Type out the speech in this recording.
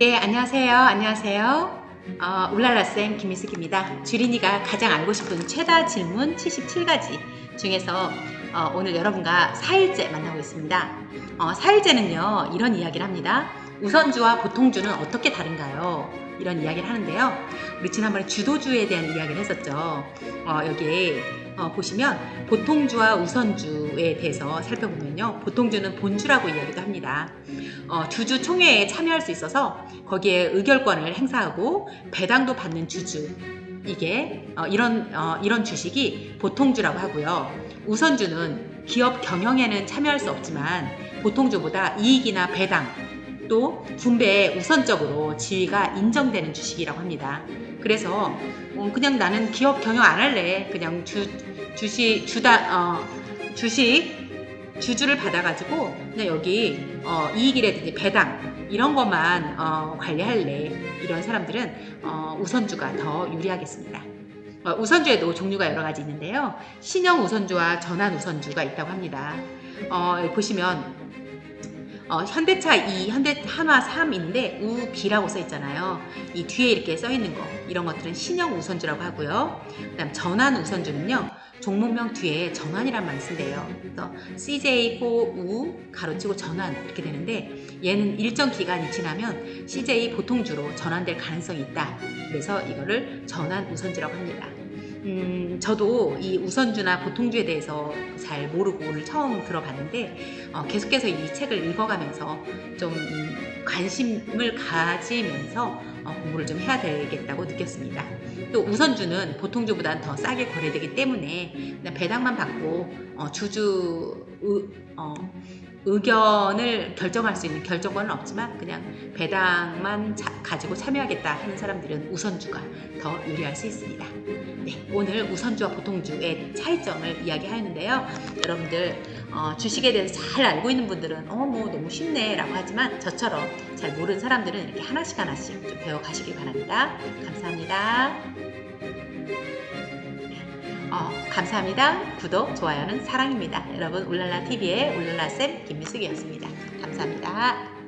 네, 안녕하세요. 안녕하세요. 어, 울랄라쌤 김미숙입니다. 주린이가 가장 알고 싶은 최다 질문 77가지 중에서 어, 오늘 여러분과 4일째 만나고 있습니다. 어, 4일째는요, 이런 이야기를 합니다. 우선주와 보통주는 어떻게 다른가요? 이런 이야기를 하는데요. 우리 지난번에 주도주에 대한 이야기를 했었죠. 어, 여기에 어, 보시면 보통주와 우선주에 대해서 살펴보면요. 보통주는 본주라고 이야기도 합니다. 어, 주주 총회에 참여할 수 있어서 거기에 의결권을 행사하고 배당도 받는 주주. 이게 어, 이런 어, 이런 주식이 보통주라고 하고요. 우선주는 기업 경영에는 참여할 수 없지만 보통주보다 이익이나 배당 또 분배에 우선적으로 지위가 인정되는 주식이라고 합니다. 그래서 음, 그냥 나는 기업 경영 안 할래. 그냥 주 주식 주다 어, 주식 주주를 받아가지고 그냥 여기 어, 이익이라든지 배당 이런 것만 어, 관리할래 이런 사람들은 어, 우선주가 더 유리하겠습니다. 어, 우선주에도 종류가 여러 가지 있는데요. 신형 우선주와 전환 우선주가 있다고 합니다. 어, 보시면 어, 현대차 2, 현대 한화 3인데 우비라고 써 있잖아요. 이 뒤에 이렇게 써 있는 거 이런 것들은 신형 우선주라고 하고요. 그다음 전환 우선주는요. 종목명 뒤에 전환이란 말을 쓴대요. 그래서 CJ 호우 가로치고 전환 이렇게 되는데 얘는 일정 기간이 지나면 CJ 보통주로 전환될 가능성이 있다. 그래서 이거를 전환 우선주라고 합니다. 음, 저도 이 우선주나 보통주에 대해서 잘 모르고 오늘 처음 들어봤는데 어, 계속해서 이 책을 읽어가면서 좀 음, 관심을 가지면서 어, 공부를 좀 해야 되겠다고 느꼈습니다. 또 우선주는 보통주보다 더 싸게 거래되기 때문에 배당만 받고 어, 주주 의, 어, 의견을 결정할 수 있는 결정권은 없지만 그냥 배당만 자- 가지고 참여하겠다 하는 사람들은 우선주가 더 유리할 수 있습니다. 네, 오늘 우선주와 보통주의 차이점을 이야기하였는데요. 여러분들 어, 주식에 대해서 잘 알고 있는 분들은 어 뭐 너무 쉽네라고 하지만 저처럼 잘 모르는 사람들은 이렇게 하나씩 하나씩 좀 배워 가시길 바랍니다. 감사합니다. 어, 감사합니다. 구독, 좋아요는 사랑입니다. 여러분 울랄라 TV의 울랄라 쌤 김미숙이었습니다. 감사합니다.